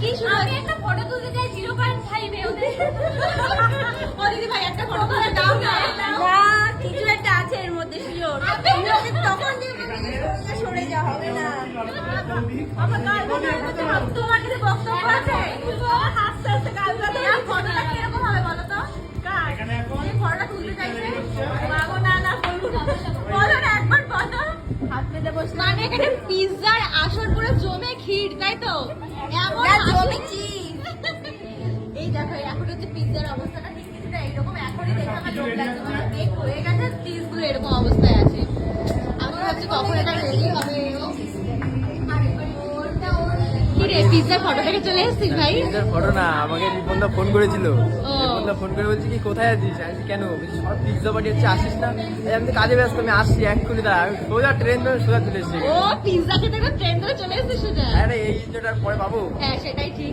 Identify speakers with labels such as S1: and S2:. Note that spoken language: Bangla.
S1: কি শুরু
S2: আমি একটা ফটো তুলতে চাই জিরো পয়েন্ট ফাইভে ওদের। ও দিদি ভাই একটা ফটো তুলে দাও না
S1: না কিছু একটা আছে এর মধ্যে শিওর তখন দিয়ে সরে যাওয়া হবে না।
S2: আমার গাল তোমার কিছু বক্তব্য আছে? হাসতে হাসতে গাল গাল ফটোটা কীরকম হবে বলো তো? কার? এই ফটোটা তুলতে চাইছে? বাবু না না বলব না। বলো না একবার বলো।
S1: হাত পেতে বসে
S2: মানে এখানে পিৎজার আসর তো? এই দেখো এখন হচ্ছে পিজ্জার অবস্থাটা ঠিক কিছুটা এখনই দেখে আমার লোক লাগছে। মানে কেক হয়ে গেছে চিজগুলো এরকম অবস্থায় আছে। আমার হচ্ছে কখন এটা রেডি হবে কি রে পিৎজার ফটো থেকে চলে এসেছিস ভাই?
S3: পিজ্জার ফটো না আমাকে রিপনদা ফোন করেছিল।
S2: ও।
S3: ফোন করে বলছি কি কোথায় আছিস? আমি কেন বলছি সব পিৎজা পার্টি হচ্ছে আসিস না? আমি তো কাজে ব্যস্ত আমি আসছি এক্ষুনি দাঁড়া আমি সোজা ট্রেন ধরে সোজা চলে এসেছি
S2: ও পিৎজা খেতে ট্রেন ধরে চলে এসেছিস সোজা?
S3: আরে এই ইন্টারটার পরে পাবো?
S2: হ্যাঁ সেটাই ঠিক।